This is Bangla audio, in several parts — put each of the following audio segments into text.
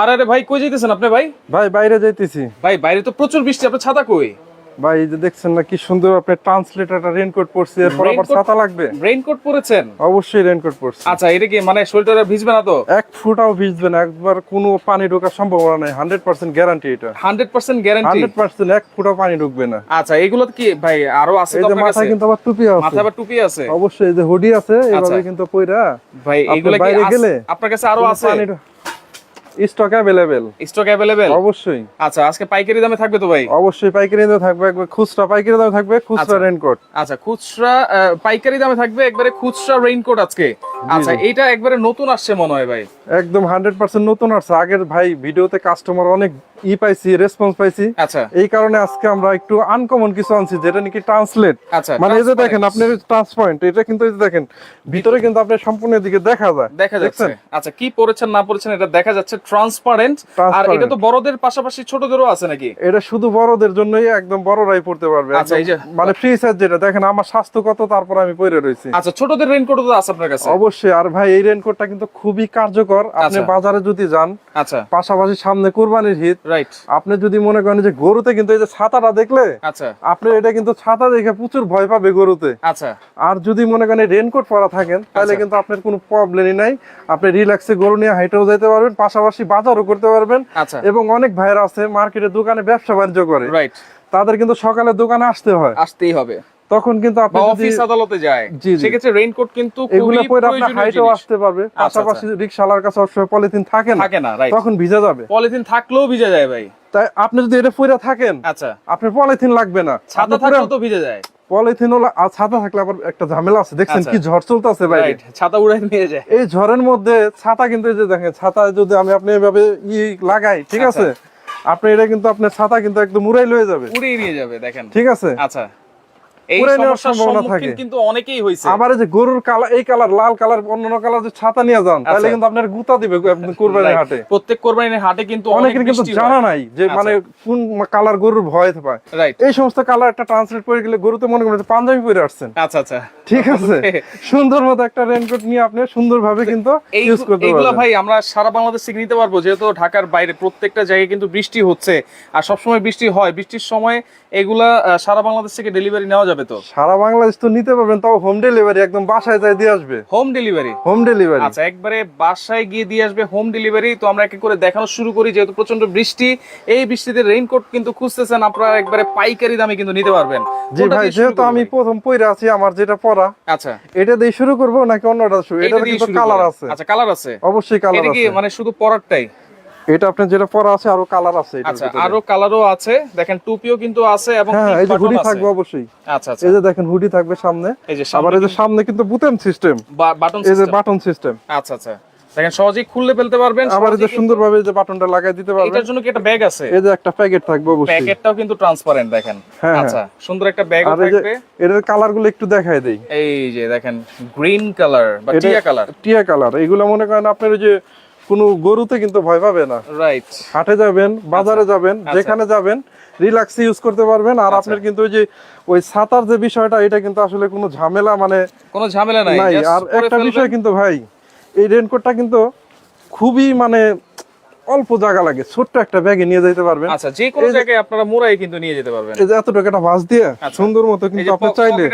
আর আরে ভাই কই যাইতেছেন আপনি ভাই? ভাই বাইরে যাইতেছি। ভাই বাইরে তো প্রচুর বৃষ্টি আপনার ছাতা কই? ভাই এই যে দেখছেন না কি সুন্দর আপনি ট্রান্সলেটারটা রেনকোট পরছি এরপর আবার ছাতা লাগবে। রেইনকোট পরেছেন? অবশ্যই রেনকোট পরছি। আচ্ছা এটা কি মানে শরীরটা ভিজবে না তো? এক ফুটাও ভিজবে না একবার কোনো পানি ঢোকার সম্ভাবনা নাই হান্ড্রেড পার্সেন্ট গ্যারান্টি এটা। Hundred percent guarantee hundred percent এক ফুটাও পানি ঢুকবে না। আচ্ছা এগুলো কি ভাই আরও আছে তো আপনার মাথায় কিন্তু আবার টুপি আছে। মাথায় আবার টুপি আছে? অবশ্যই এই যে হুডি আছে আচ্ছা। এভাবে কিন্তু পইরা। ভাই আপনি এগুলো কি বাইরে গেলে আপনার কাছে আরও আছে? স্টক अवेलेबल স্টক अवेलेबल অবশ্যই। আচ্ছা আজকে পাইকারি দামে থাকবে তো ভাই? অবশ্যই পাইকারি দামে থাকবে। একবার খুচরা পাইকারি দামে থাকবে খুচরা রেইনকোট রেনকোট আচ্ছা খুচরা আহ, পাইকারি দামে থাকবে একবারে খুচরা রেইনকোট আজকে। আচ্ছা এটা একবারে নতুন আসছে মনে হয় ভাই। একদম হান্ড্রেড পার্সেন্ট নতুন আসছে। আগের ভাই ভিডিওতে কাস্টমার অনেক ই পাইছি রেসপন্স পাইছি। আচ্ছা। এই কারণে আজকে আমরা একটু আনকমন কিছু আনছি যেটা নাকি ট্রান্সলেট আচ্ছা মানে এই যে দেখেন আপনি ট্রান্সপারেন্ট এটা কিন্তু এই যে দেখেন ভিতরে কিন্তু আপনি সম্পূর্ণ দিকে দেখা যায়। দেখা যাচ্ছে। আচ্ছা কি পড়েছেন না পড়েছেন এটা দেখা যাচ্ছে ট্রান্সপারেন্ট আর এটা তো বড়দের পাশাপাশি ছোটদেরও আছে নাকি? এটা শুধু বড়দের জন্যই একদম বড়রাই পড়তে পারবে। আচ্ছা, এই যে- মানে ফ্রি সাইজ যেটা দেখেন আমার স্বাস্থ্য কত তারপর আমি পরে রয়েছি আচ্ছা ছোটদের রেইনকোটও তো আছে আপনার কাছে? অবশ্যই আর ভাই এই রেনকোটটা কিন্তু খুবই কার্যকর। আপনি আচ্ছা। বাজারে যদি যান আচ্ছা। পাশাপাশি সামনে কুরবানির হিট রাইট আপনি যদি মনে করেন যে গরুতে কিন্তু এই যে ছাতাটা দেখলে আচ্ছা। আপনি এটা কিন্তু ছাতা দেখে প্রচুর ভয় পাবে গরুতে। আচ্ছা। আর যদি মনে করেন রেনকোট পরা থাকেন তাহলে আচ্ছা। কিন্তু আপনার কোনো প্রবলেমই নাই। আপনি রিল্যাক্সে গরু নিয়ে হাইটেও যেতে পারবেন পাশাপাশি বাজারও করতে পারবেন। আচ্ছা। এবং অনেক ভাইরা আছে মার্কেটে দোকানে ব্যবসা বাণিজ্য করে। রাইট তাদের কিন্তু সকালে দোকানে আসতে হয়। আসতেই হবে। তখন কিন্তু আপনি অফিস আদালতে যায়। সেক্ষেত্রে রেইনকোট কিন্তু এগুলো পরে আপনার হাইটেও। আসতে পারবে। আচ্ছা, পাশাপাশি রিক্সালার কাছে সবসময় পলিথিন থাকে না। থাকে না রাইট তখন ভিজে যাবে। পলিথিন থাকলেও ভিজে যায় ভাই। তাই আপনি যদি এটা পরে থাকেন আচ্ছা। আপনার পলিথিন লাগবে না। ছাতা থাকলেও তো ভিজে যায়। পলিথিন ছাতা থাকলে আবার একটা ঝামেলা আছে। দেখছেন আচ্ছা। কি ঝড় চলতেছে ভাই। ছাতা উড়াই নিয়ে যায়। এই ঝড়ের মধ্যে ছাতা কিন্তু এই যে দেখেন ছাতা যদি আমি আপনি এভাবে ই লাগাই ঠিক আচ্ছা। আছে? আপনি এটা কিন্তু আপনার ছাতা কিন্তু একদম উড়াই লয়ে যাবে। উড়িয়ে নিয়ে যাবে দেখেন। ঠিক আছে? আচ্ছা। এই সমস্যার সম্মুখীন কিন্তু অনেকেই হয়েছে। আবার যে গরুর কালার এই কালার লাল কালার অন্যান্য কালার যে ছাতা নিয়ে যান তাহলে আচ্ছা। কিন্তু আপনার গুতা দিবে আপনি হাটে। প্রত্যেক কোরবানির হাটে কিন্তু অনেক কিন্তু জানা নাই যে আচ্ছা। মানে কোন কালার গরুর ভয় পায়। এই সমস্ত কালার একটা ট্রান্সলেট করে গেলে গরুতে মনে করেন পাঞ্জাবি পরে আসছেন। আচ্ছা আচ্ছা। ঠিক আছে? সুন্দর মতো একটা রেনকোট নিয়ে আপনি সুন্দর ভাবে কিন্তু ইউজ করতে ভাই আমরা সারা বাংলাদেশ থেকে নিতে পারব যেহেতু ঢাকার বাইরে প্রত্যেকটা জায়গায় কিন্তু বৃষ্টি হচ্ছে। আর সবসময় বৃষ্টি হয়। বৃষ্টির সময় এগুলা সারা বাংলাদেশ থেকে ডেলিভারি নেওয়া যাবে। তো? সারা বাংলাদেশ তো নিতে পারবেন তাও হোম ডেলিভারি একদম বাসায় যায় দিয়ে আসবে। হোম ডেলিভারি হোম ডেলিভারি আচ্ছা একবারে বাসায় গিয়ে দিয়ে আসবে হোম ডেলিভারি তো আমরা একে করে দেখানো শুরু করি যেহেতু প্রচণ্ড বৃষ্টি। এই বৃষ্টিতে রেইনকোট কিন্তু খুঁজতেছেন আপনারা একবারে পাইকারি দামে কিন্তু নিতে পারবেন। জি ভাই যেহেতু আমি প্রথম পইরা আছি আমার যেটা পরা আচ্ছা। এটা দিয়ে শুরু করব নাকি অন্যটা শুরু? এটা কিন্তু কালার আছে। আচ্ছা কালার আছে। অবশ্যই কালার এটা কি আছে। মানে শুধু পরারটাই? এটা আপনার যেটা পরা আছে আরও কালার আছে আচ্ছা আরও কালারও আছে। দেখেন টুপিও কিন্তু আছে এবং হ্যাঁ এই যে হুডি থাকবে অবশ্যই। আচ্ছা আচ্ছা। এই যে দেখেন হুডি থাকবে সামনে। আবার এই যে সামনে কিন্তু বুতেম সিস্টেম বাটন এই যে বাটন সিস্টেম আচ্ছা আচ্ছা। দেখেন সহজেই ফেলতে পারবেন আবার এই যে বাটনটা লাগাই দিতে পারবেন। এটার জন্য কি একটা ব্যাগ আছে? এই যে একটা প্যাকেট থাকবে অবশ্যই। প্যাকেটটাও কিন্তু ট্রান্সপারেন্ট দেখেন। হ্যাঁ, আচ্ছা সুন্দর একটা যে থাকবে। এটার কালারগুলো একটু দেখাই দেই। এই যে দেখেন গ্রিন কালার বা টিয়া কালার টিয়া কালার এগুলো মনে করেন আপনার ওই যে কোনো গরুতে কিন্তু ভয় পাবে না। রাইট হাটে যাবেন বাজারে যাবেন আচ্ছা। যেখানে যাবেন রিল্যাক্সে ইউজ করতে পারবেন। আর আপনার কিন্তু ওই যে ওই সাঁতার যে বিষয়টা এটা কিন্তু আসলে কোনো ঝামেলা মানে কোনো ঝামেলা নাই আর একটা। বিষয় কিন্তু ভাই এই রেনকোটটা কিন্তু খুবই মানে অল্প জায়গা লাগে ছোট্ট একটা ব্যাগে নিয়ে যেতে পারবেন। আচ্ছা যে কোনো জায়গায় আপনারা মোড়াই কিন্তু নিয়ে যেতে পারবেন। এই যে এতটুকু একটা ভাঁজ দিয়ে আচ্ছা। সুন্দর মতো কিন্তু আপনি চাইলে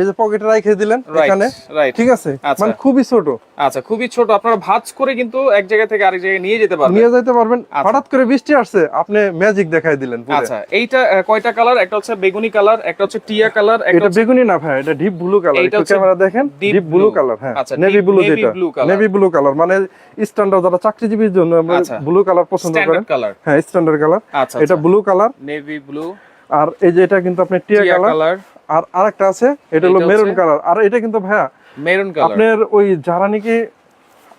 এই যে পকেটে রেখে দিলেন এখানে। রাইট ঠিক আছে? আচ্ছা। মানে খুবই ছোট। আচ্ছা খুবই ছোট। আপনারা ভাঁজ করে কিন্তু এক জায়গা থেকে আরেক জায়গায় নিয়ে যেতে পারবেন। নিয়ে যেতে পারবেন। আচ্ছা। হঠাৎ করে বৃষ্টি আসছে আপনি ম্যাজিক দেখাই দিলেন। আচ্ছা এইটা কয়টা কালার একটা হচ্ছে বেগুনি কালার একটা হচ্ছে টিয়া কালার একটা এটা বেগুনি না ভাই এটা ডিপ ব্লু কালার একটু ক্যামেরা দেখেন ডিপ ব্লু কালার হ্যাঁ। নেভি ব্লু যেটা। নেভি ব্লু কালার মানে স্ট্যান্ডার্ড যারা চাকরিজীবীর জন্য আমরা। ব্লু কালার পছন্দ করেন। হ্যাঁ স্ট্যান্ডার্ড কালার আচ্ছা এটা ব্লু কালার নেভি ব্লু আর এই যে এটা কিন্তু আপনার টিয়া কালার কালার আর আরেকটা আছে এটা হলো মেরুন কালার আর এটা কিন্তু ভাইয়া মেরুন কালার আপনার ওই যারা নাকি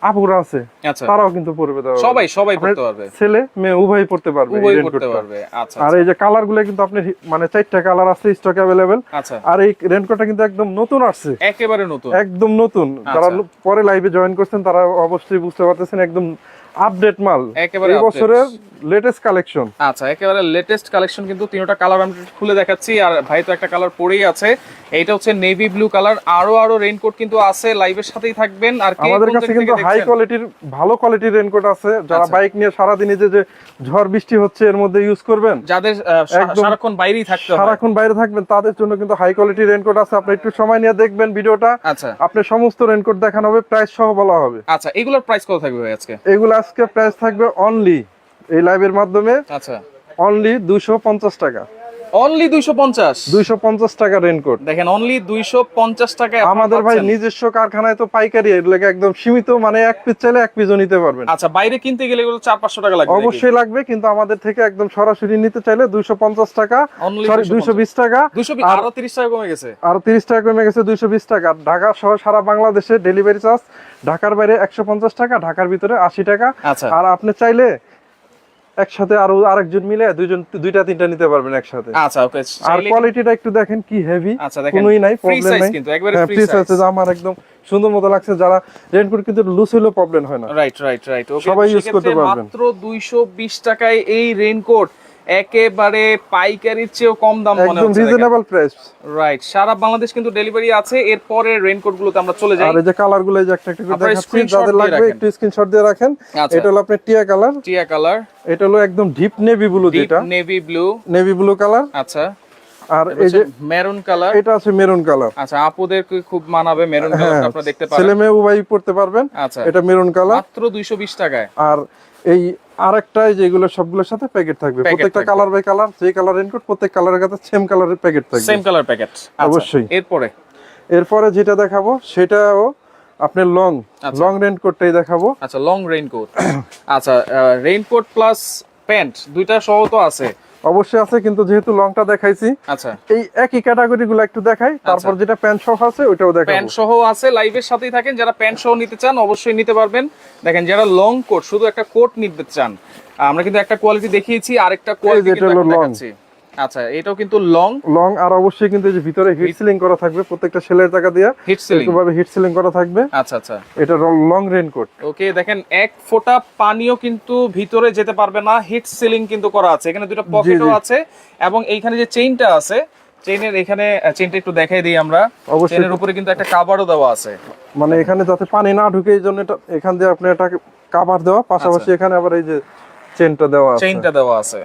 আপুরা আছে আচ্ছা। তারাও কিন্তু দেওয়া সবাই সবাই পড়তে পারবে। ছেলে মেয়ে উভয় পড়তে পারবে এই উভয় raincoat পড়তে পারবে। আচ্ছা আর এই যে কালারগুলো কিন্তু আপনি মানে চারটা কালার আছে স্টক অ্যাভেলেবেল আচ্ছা। আর এই রেনকোটটা কিন্তু একদম নতুন আসছে। একেবারে নতুন। একদম নতুন। যারা আচ্ছা। পরে লাইভে জয়েন করছেন তারা অবশ্যই বুঝতে পারতেছেন একদম আপডেট মাল। একেবারে এই বছরের লেটেস্ট কালেকশন আচ্ছা একেবারে লেটেস্ট কালেকশন কিন্তু তিনটা কালার আমি খুলে দেখাচ্ছি। আর ভাই তো একটা কালার পরেই আছে। এইটা হচ্ছে নেভি ব্লু কালার আরও আরও রেইনকোট কিন্তু আছে লাইভের সাথেই থাকবেন। আর আমাদের কাছে কিন্তু হাই কোয়ালিটির ভালো কোয়ালিটির রেনকোট আছে। যারা আচ্ছা। বাইক নিয়ে সারাদিন এই যে যে ঝড় বৃষ্টি হচ্ছে এর মধ্যে ইউজ করবেন? যাদের সারাক্ষণ বাইরেই থাকতে হয়। সারাক্ষণ বাইরে থাকবেন তাদের জন্য কিন্তু হাই কোয়ালিটির রেনকোট আছে। আপনি একটু সময় নিয়ে দেখবেন ভিডিওটা। আচ্ছা। আপনি সমস্ত রেইনকোট দেখানো হবে প্রাইস সহ বলা হবে। আচ্ছা এগুলোর প্রাইস কত থাকবে ভাই আজকে? এগুলো আজকে প্রাইস থাকবে অনলি এই লাইভের মাধ্যমে আচ্ছা। অনলি দুশো পঞ্চাশ টাকা। অনলি দুইশো পঞ্চাশ? দুইশো পঞ্চাশ টাকা রেনকোট দেখেন অনলি দুইশো পঞ্চাশ টাকায় আপনারা আমাদের ভাই নিজস্ব কারখানায় তো পাইকারি এর লেগে একদম সীমিত মানে এক পিস চাইলে এক পিসও নিতে পারবেন। আচ্ছা বাইরে কিনতে গেলে এগুলো চার পাঁচশো টাকা লাগবে অবশ্যই লাগবে কিন্তু আমাদের থেকে একদম সরাসরি নিতে চাইলে দুইশো পঞ্চাশ টাকা সরি 250 দুইশো বিশ টাকা দুইশো বি- আরও তিরিশ টাকা কমে গেছে। আর তিরিশ টাকা কমে গেছে দুইশো বিশ টাকা। ঢাকা সহ সারা বাংলাদেশে ডেলিভারি চার্জ ঢাকার বাইরে একশো পঞ্চাশ টাকা ঢাকার ভিতরে আশি টাকা। আচ্ছা। আর আপনি চাইলে একসাথে আরও আরেকজন মিলে দুইজন দুইটা তিনটা নিতে পারবেন একসাথে। আচ্ছা ওকে আর কোয়ালিটিটা একটু দেখেন কি হেভি আচ্ছা দেখেন কোনোই নাই প্রবলেম নাই। কিন্তু একবারে হ্যাঁ ফ্রি সাইজ সাইজ আমার একদম সুন্দর মতো লাগছে যারা রেনকোট কিন্তু লুজ হলো প্রবলেম হয় না। রাইট রাইট রাইট ওকে সবাই ইউজ করতে পারবেন। মাত্র 220 টাকায় এই রেইনকোট একেবারে পাইকারির চেয়েও কম দাম মনে একদম হচ্ছে রিজনেবল প্রাইস রাইট সারা বাংলাদেশ কিন্তু ডেলিভারি আছে এরপরে রেইনকোট গুলোতে আমরা চলে যাই। আর এই যে কালারগুলো এই যে একটা একটা করে দেখাচ্ছি যাদের লাগবে। একটু স্ক্রিনশট দিয়ে রাখেন। আচ্ছা। এটা হলো আপনার টিয়া কালার টিয়া কালার এটা হলো একদম ডিপ নেভি ব্লু ডিপ যেটা। Navy blue navy blue colour আচ্ছা। আর এই যে মেরুন কালার এটা আছে মেরুন কালার আচ্ছা আপুদের খুব মানাবে মেরুন কালার কালারটা আপনারা দেখতে পারেন। ছেলে মেয়ে উভয় পড়তে পারবেন। আচ্ছা। এটা মেরুন কালার মাত্র 220 টাকায়। আর এই আরেকটাই যেগুলো সবগুলোর সাথে প্যাকেট থাকবে। প্রত্যেকটা কালার বাই কালার যে কালার রেনকোট প্রত্যেক কালারের কাছে সেম কালারের প্যাকেট থাকবে। সেম কালার প্যাকেট অবশ্যই। এরপরে? এরপরে যেটা দেখাবো সেটাও আপনি লং। লং রেইনকোটটাই দেখাবো। আচ্ছা লং রেইনকোট আচ্ছা রেইনকোট প্লাস প্যান্ট দুইটা সহ তো আছে। অবশ্যই আছে কিন্তু যেহেতু লংটা দেখাইছি আচ্ছা। এই একই ক্যাটাগরি গুলো একটু দেখাই তারপর যেটা প্যান্ট সহ আছে ওইটাও দেখাবো। প্যান্ট সহ আছে লাইভের সাথেই থাকেন যারা প্যান্ট সহ নিতে চান অবশ্যই নিতে পারবেন। দেখেন যারা লং কোট শুধু একটা কোট নিতে চান আমরা কিন্তু একটা কোয়ালিটি দেখিয়েছি আরেকটা কোয়ালিটি। দেখাচ্ছি। আচ্ছা এটাও কিন্তু লং লং আর অবশ্যই কিন্তু যে ভিতরে হিট সিলিং করা থাকবে প্রত্যেকটা সেলের টাকা দিয়ে হিট সিলিং একটুভাবে হিট সিলিং করা থাকবে। আচ্ছা আচ্ছা। এটা লং রেনকোট ওকে দেখেন এক ফোঁটা পানিও কিন্তু ভিতরে যেতে পারবে না হিট সিলিং কিন্তু করা আছে। এখানে দুটো পকেটও। আছে এবং এইখানে যে চেইনটা আছে চেইনের এখানে চেইনটা একটু দেখাই দিই আমরা। অবশ্যই। চেইনের উপরে কিন্তু একটা কাভারও দেওয়া আছে। মানে এখানে যাতে পানি না ঢুকে এই জন্য এটা এখান দিয়ে আপনি এটা কাভার দেওয়া। পাশাপাশি এখানে আবার এই যে চেনটা দেওয়া আছে। চেইনটা দেওয়া আছে।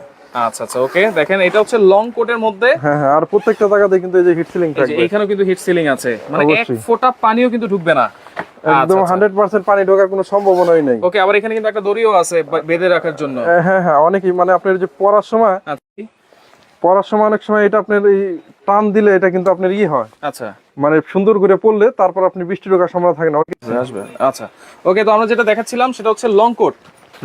আচ্ছা আচ্ছা ওকে। দেখেন এটা হচ্ছে লং কোটের মধ্যে। হ্যাঁ হ্যাঁ আর প্রত্যেকটা জায়গাতে কিন্তু এই যে হিট সিলিং থাকবে। এইখানেও কিন্তু হিট সিলিং আছে। মানে এক ফোঁটা পানিও কিন্তু ঢুকবে না। একদম হান্ড্রেড পার্সেন্ট পানি ঢোকার কোনো সম্ভাবনাই নেই। ওকে আবার এখানে কিন্তু একটা দড়িও আছে বেঁধে রাখার জন্য। হ্যাঁ, হ্যাঁ হ্যাঁ অনেকেই মানে আপনার যে পড়ার সময় আচ্ছা। পড়ার সময় অনেক সময় এটা আপনার এই টান দিলে এটা কিন্তু আপনার ই হয়। আচ্ছা। মানে সুন্দর করে পড়লে তারপর আপনি বৃষ্টি ঢোকার সম্ভাবনা থাকে না। আসবে। আচ্ছা। ওকে তো আমরা যেটা দেখাচ্ছিলাম সেটা হচ্ছে লং কোট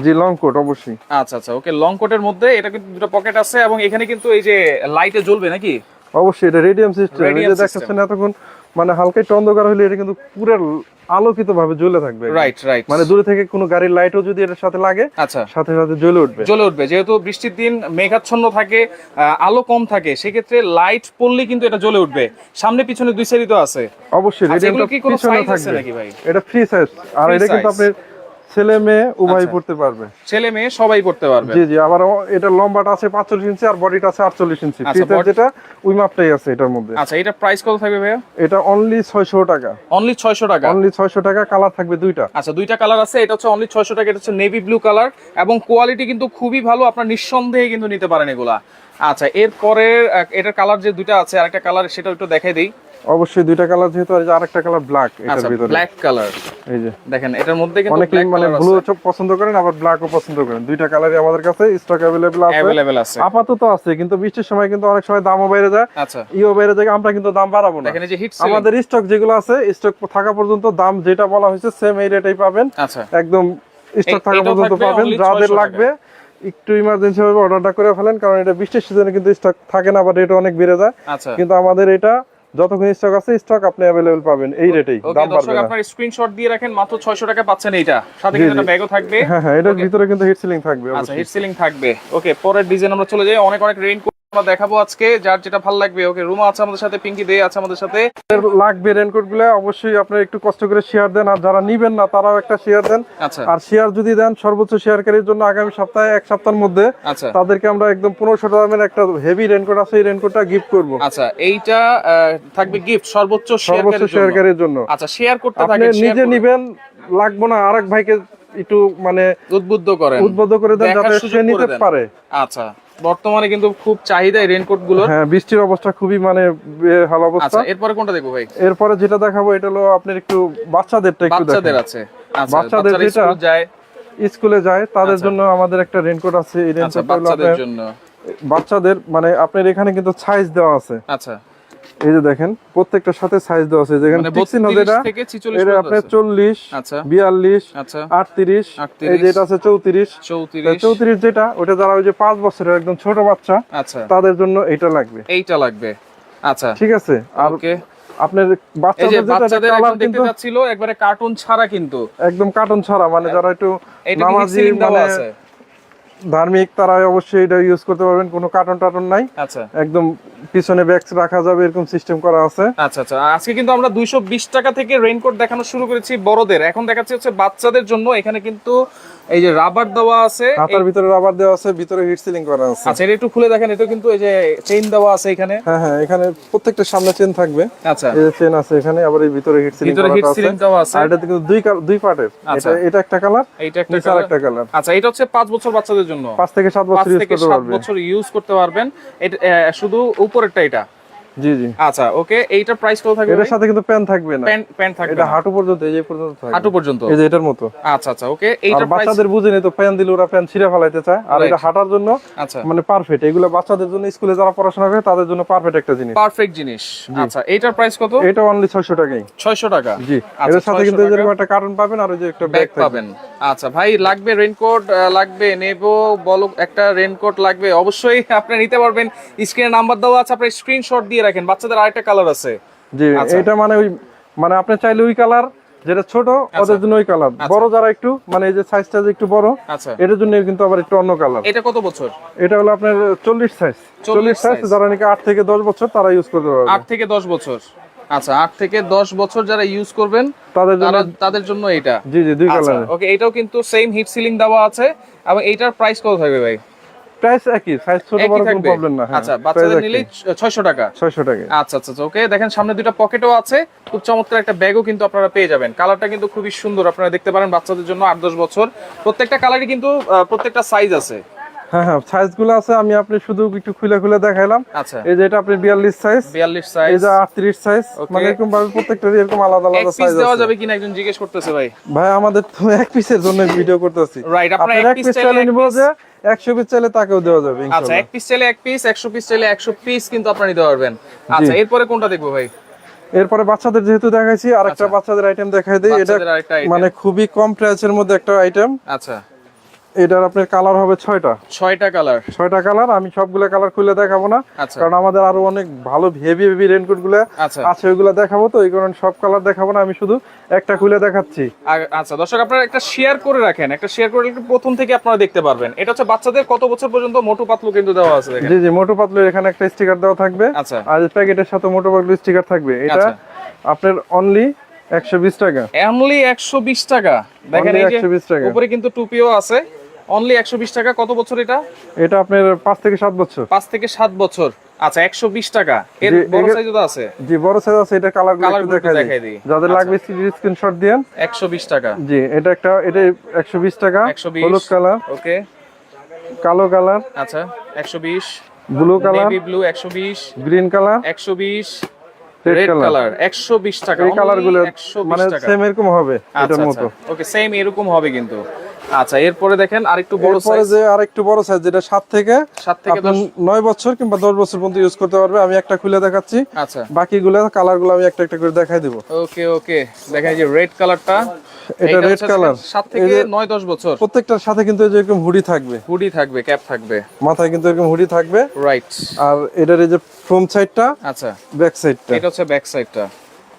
জি লং কোট অবশ্যই। আচ্ছা আচ্ছা ওকে লং কোটের মধ্যে এটা কিন্তু দুটো পকেট আছে এবং এখানে কিন্তু এই যে লাইটে জ্বলবে নাকি? অবশ্যই এটা রেডিয়াম সিস্টেম এই যে এতক্ষণ মানে হালকা একটু অন্ধকার হলে এটা কিন্তু পুরো আলোকিত ভাবে জ্বলে থাকবে। রাইট রাইট মানে দূরে থেকে কোনো গাড়ির লাইটও যদি এটার সাথে লাগে আচ্ছা। সাথে সাথে জ্বলে উঠবে। জ্বলে উঠবে। যেহেতু বৃষ্টির দিন মেঘাচ্ছন্ন থাকে আলো কম থাকে সেক্ষেত্রে লাইট পড়লে কিন্তু এটা জ্বলে উঠবে। সামনে পিছনে দুই সাইডই তো আছে। অবশ্যই আচ্ছা, রেডিয়ামটা কোনো পিছনে থাকবে। এটা ফ্রি সাইজ আর এটা কিন্তু size। ছেলে মেয়ে উভয় আচ্ছা। পড়তে পারবে। ছেলে মেয়ে সবাই পড়তে পারবে। জি জি আবার এটা লম্বাটা আছে পাঁচচল্লিশ ইঞ্চি আর বডিটা আছে আটচল্লিশ ইঞ্চি। আচ্ছা, সাইজ যেটা ওই মাপটাই আছে এটার মধ্যে। আচ্ছা এটা প্রাইস কত থাকবে ভাইয়া? এটা অনলি ছয়শো টাকা। অনলি ছয়শো টাকা? অনলি ছয়শো টাকা কালার থাকবে দুইটা। আচ্ছা দুইটা কালার আছে এটা হচ্ছে অনলি ছয়শো টাকা এটা হচ্ছে নেভি ব্লু কালার এবং কোয়ালিটি কিন্তু খুবই ভালো আপনার নিঃসন্দেহে কিন্তু নিতে পারেন এগুলা। আচ্ছা এরপরে এটার কালার যে দুইটা আছে আরেকটা কালার সেটা একটু দেখাই দিই। অবশ্যই দুইটা কালার যেহেতু আর আরেকটা কালার ব্ল্যাক এটার আচ্ছা ভিতরে। ব্ল্যাক কালার এই যে। দেখেন এটার মধ্যে কিন্তু অনেকেই মানে ব্লু আছে। পছন্দ করেন আবার ব্ল্যাকও পছন্দ করেন। দুইটা কালারই আমাদের কাছে স্টক অ্যাভেলেবল আছে। অ্যাভেলেবেল আছে। আপাতত আছে কিন্তু বৃষ্টির সময় কিন্তু অনেক সময় দামও বেড়ে যায়। আচ্ছা। ইও বেড়ে যায় আমরা কিন্তু দাম বাড়াবো না। দেখেন এই যে হিট আমাদের স্টক যেগুলো আছে স্টক থাকা পর্যন্ত দাম যেটা বলা হয়েছে সেম এই রেটেই পাবেন। আচ্ছা। একদম স্টক থাকা পর্যন্ত পাবেন। যাদের লাগবে একটু ইমার্জেন্সি ভাবে অর্ডারটা করে ফেলেন কারণ এটা বৃষ্টির সিজনে কিন্তু স্টক থাকে না বা রেট অনেক বেড়ে যায়। আচ্ছা। কিন্তু আমাদের এটা যতক্ষণ স্টক আছে স্টক আপনি अवेलेबल পাবেন। এই রেটেই দাম পারবেন না। আপনার স্ক্রিনশট দিয়ে রাখেন মাত্র 600 টাকা পাচ্ছেন এইটা। সাথে কিন্তু একটা ব্যাগও থাকবে। হ্যাঁ হ্যাঁ এটার ভিতরে কিন্তু হিট সিলিং থাকবে আচ্ছা হিট সিলিং থাকবে। ওকে পরের ডিজাইন আমরা চলে যাই। অনেক অনেক রেইন আমরা দেখাবো আজকে যার যেটা ভালো লাগবে। ওকে রুমা আছে আমাদের সাথে পিঙ্কি দে আছে আমাদের সাথে। লাগবে রেনকোটগুলো অবশ্যই আপনারা একটু কষ্ট করে শেয়ার দেন আর যারা নিবেন না তারাও একটা শেয়ার দেন। আচ্ছা। আর শেয়ার যদি দেন সর্বোচ্চ শেয়ারকারীর জন্য আগামী সপ্তাহে এক সপ্তাহের মধ্যে আচ্ছা। তাদেরকে আমরা একদম পনেরোশো দামের একটা হেভি রেনকোট আছে এই রেনকোটটা গিফট করব। আচ্ছা এইটা থাকবে গিফট সর্বোচ্চ সর্বোচ্চ শেয়ারকারীর জন্য। জন্য। আচ্ছা শেয়ার করতে আপনি নিজে নিবেন লাগবো না আরেক ভাইকে একটু মানে উদ্বুদ্ধ করেন। উদ্বুদ্ধ করে দেন যাতে সে নিতে পারে। আচ্ছা। বর্তমানে কিন্তু খুব চাহিদা রেনকোটগুলো হ্যাঁ বৃষ্টির অবস্থা খুবই মানে ভালো অবস্থা। আচ্ছা এরপরে কোনটা দেখব ভাই? এরপরে যেটা দেখাবো এটা হলো আপনার একটু বাচ্চাদেরটা একটু বাচ্চাদের আছে। আচ্ছা বাচ্চাদের যেটা- স্কুল যায়। স্কুলে যায় তাদের আচ্ছা। জন্য আমাদের একটা রেনকোট আছে এই রেনকোট বাচ্চাদের জন্য। বাচ্চাদের মানে আপনার এখানে কিন্তু সাইজ দেওয়া আছে। আচ্ছা। এই যে দেখেন প্রত্যেকটার সাথে সাইজ দেওয়া আছে। যেখানে টিকসিন হবে এটা থেকে 46 এটা আপনার আছে। চল্লিশ আচ্ছা। বিয়াল্লিশ আচ্ছা। আটত্রিশ 38, এই যে এটা আছে চৌত্রিশ। 34 চৌত্রিশ। যেটা ওটা যারা ওই যে পাঁচ বছরের একদম ছোট বাচ্চা আচ্ছা। তাদের জন্য এটা লাগবে। এইটা লাগবে। আচ্ছা। ঠিক আছে? আর ওকে আপনার বাচ্চাদের যেটা বাচ্চাদের কালার দেখতে যাচ্ছিল একবারে কার্টুন ছাড়া কিন্তু। একদম কার্টুন ছাড়া মানে যারা একটু নামাজি মানে আছে? ধার্মিক তারা অবশ্যই এটা ইউজ করতে পারবেন কোনো কার্টন টার্টন নাই। আচ্ছা। একদম পিছনে ব্যাগস রাখা যাবে এরকম সিস্টেম করা আছে। আচ্ছা আচ্ছা। আজকে কিন্তু আমরা দুইশো বিশ টাকা থেকে রেইনকোট দেখানো শুরু করেছি বড়দের। এখন দেখাচ্ছি হচ্ছে বাচ্চাদের জন্য। এখানে কিন্তু এই যে রাবার দেওয়া আছে হাতার ভিতরে রাবার দেওয়া আছে ভিতরে হিট সিলিং করা আছে। আচ্ছা এটা একটু খুলে দেখেন এটা কিন্তু এই যে চেইন দেওয়া আছে এখানে। হ্যাঁ হ্যাঁ এখানে প্রত্যেকটা সামনে চেন থাকবে। আচ্ছা। এই যে চেন আছে এখানে আবার এই ভিতরে হিট সিলিং ভিতরে হিট সিলিং দেওয়া আছে। আর এটা কিন্তু দুই দুই পার্টের। আচ্ছা। এটা এটা একটা কালার এইটা একটা। আরেকটা কালার আচ্ছা এটা হচ্ছে পাঁচ বছর বাচ্চাদের জন্য। পাঁচ থেকে সাত বছর ইউজ থেকে করতে সাত পারবে। বছর ইউজ করতে পারবেন। এটা শুধু উপরেরটা এটা। জি জি। আচ্ছা ওকে এইটার প্রাইস কত থাকবে এটার সাথে কিন্তু প্যান থাকবে না। প্যান্ট প্যান্ট থাকবে এটা হাঁটু পর্যন্ত এই যে পর্যন্ত থাকবে। হাঁটু পর্যন্ত? এই যে এটার মতো। আচ্ছা আচ্ছা ওকে প্রাইস বাচ্চাদের বুঝেনি তো প্যান দিলে ওরা প্যান ছিঁড়ে ফেলাইতে চায়। আর এটা হাঁটার জন্য আচ্ছা। মানে পারফেক্ট এগুলো বাচ্চাদের জন্য স্কুলে যারা পড়াশোনা করে তাদের জন্য পারফেক্ট একটা জিনিস। পারফেক্ট জিনিস। আচ্ছা এইটার প্রাইস কত? এটা অনলি ছয়শো টাকাই। 600 টাকা। জি। আচ্ছা, এটার সাথে কিন্তু এরকম একটা কার্টন পাবেন আর ওই যে একটা ব্যাগ ব্যাগ পাবেন। আচ্ছা ভাই লাগবে রেইনকোট লাগবে নেব বলো একটা রেইনকোট লাগবে। অবশ্যই আপনি নিতে পারবেন। স্ক্রিনে নাম্বার দেওয়া আছে আপনি স্ক্রিনশট দিয়ে রাখেন বাচ্চাদের আরেকটা কালার আছে। জি আচ্ছা। এটা মানে ওই মানে আপনি চাইলে ওই কালার যেটা ছোট ওদের জন্য ওই কালার বড় যারা একটু মানে এই যে সাইজটা যে একটু বড় আচ্ছা। এটার জন্য কিন্তু আবার একটু অন্য কালার এটা কত বছর? এটা হলো আপনার চল্লিশ সাইজ চল্লিশ সাইজ যারা নাকি আট থেকে দশ বছর তারা ইউজ করতে পারবে। আট থেকে দশ বছর। আচ্ছা আট থেকে দশ বছর যারা ইউজ করবেন তাদের জন্য তাদের জন্য এটা জি জি দুই আচ্ছা কালার ওকে এটাও কিন্তু সেম হিট সিলিং দেওয়া আছে। এবং এইটার প্রাইস কত থাকবে ভাই? প্রাইস একই সাইজ ছোট বড় কোনো প্রবলেম না হ্যাঁ। আচ্ছা বাচ্চাদের নিলেই ছয়শো টাকা। ছয়শো টাকা। আচ্ছা আচ্ছা ওকে দেখেন সামনে দুটো পকেটও আছে। খুব চমৎকার একটা ব্যাগও কিন্তু আপনারা পেয়ে যাবেন। কালারটা কিন্তু খুবই সুন্দর আপনারা দেখতে পারেন বাচ্চাদের জন্য আট দশ বছর। প্রত্যেকটা কালারই কিন্তু প্রত্যেকটা সাইজ আছে। হ্যাঁ হ্যাঁ আছে আমি আপনি শুধু একটু খুলে খুলে দেখাইলাম। আচ্ছা। এই যে এটা আপনি বিয়াল্লিশ সাইজ বিয়াল্লিশ এই যে আটত্রিশ সাইজ মানে এরকম ভাবে প্রত্যেকটারই এরকম আলাদা আলাদা সাইজ দেওয়া যাবে কিনা একজন জিজ্ঞেস করতেছে ভাই। ভাই আমাদের তো এক পিসের জন্য ভিডিও করতেছি। রাইট আপনার আপনার এক এক পিস পিস চাইলে চাইলে নিব যে একশো পিস চাইলে তাকেও দেওয়া যাবে আচ্ছা এক পিস চাইলে এক পিস একশো পিস চাইলে একশো পিস কিন্তু আপনারা নিতে পারবেন। আচ্ছা এরপরে কোনটা দেখব ভাই? এরপরে বাচ্চাদের যেহেতু দেখাইছি আরেকটা বাচ্চাদের আইটেম দেখাই দিই। এটা আচ্ছা। মানে খুবই কম প্রাইসের মধ্যে একটা আইটেম আচ্ছা। এটার আপনার কালার হবে ছয়টা। ছয়টা কালার ছয়টা কালার আমি সবগুলো কালার খুলে দেখাবো না। আচ্ছা। কারণ আমাদের আরও অনেক ভালো হেভি হেভি রেনকোটগুলো আছে ওইগুলো দেখাবো তো এই কারণে সব কালার দেখাবো না আমি শুধু একটা খুলে দেখাচ্ছি। আচ্ছা দর্শক আপনারা একটা শেয়ার করে রাখেন একটা শেয়ার করে রাখলে প্রথম থেকে আপনারা দেখতে পারবেন। এটা হচ্ছে বাচ্চাদের কত বছর পর্যন্ত মোটু পাতলু কিন্তু দেওয়া আছে জি জি মোটু পাতলু এখানে একটা স্টিকার দেওয়া থাকবে। আচ্ছা। আর প্যাকেটের সাথে মোটু পাতলু স্টিকার থাকবে। এটা আচ্ছা। আপনার অনলি একশো বিশ টাকা। অনলি একশো বিশ টাকা। দেখেন এই যে 120। উপরে কিন্তু টুপিও আছে। অনলি একশো বিশ টাকা। কত বছর এটা? এটা আপনার পাঁচ থেকে সাত বছর। পাঁচ থেকে সাত বছর। আচ্ছা একশো বিশ টাকা। এর বড় সাইজও তো আছে। জি বড় সাইজ আছে এটা কালারগুলো দেখাই দিই। যাদের লাগবে স্ক্রিনশট একশো বিশ টাকা। জি এটা একটা এটা একশো বিশ টাকা। 120 হলুদ কালার ওকে। কালো কালার আচ্ছা একশো বিশ। ব্লু কালার নেভি ব্লু একশো বিশ। গ্রিন কালার একশো বিশ। Red রেড কালার একশো বিশ টাকা এই কালারগুলো মানে সেম এরকম হবে আচ্ছা এটার আচ্ছা মতো। ওকে সেম এরকম হবে কিন্তু। আচ্ছা এরপরে দেখেন আরেকটু বড় সাইজ যে আরেকটু বড় সাইজ যেটা থেকে সাত থেকে বছর কিংবা দশ বছর পর্যন্ত ইউজ করতে পারবে আমি একটা খুলে দেখাচ্ছি। আচ্ছা। বাকিগুলো কালারগুলো আমি একটা একটা করে দেখাই দিবো। ওকে ওকে দেখাই যে রেড কালারটা এটা colour। সাত এই থেকে যে- নয় দশ বছর। প্রত্যেকটার সাথে কিন্তু এই যে এরকম হুডি থাকবে। হুডি থাকবে ক্যাপ থাকবে। মাথায় কিন্তু এরকম হুডি থাকবে। রাইট আর এটার এই যে ফ্রম সাইডটা আচ্ছা। ব্যাক সাইডটা এটা হচ্ছে ব্যাক সাইডটা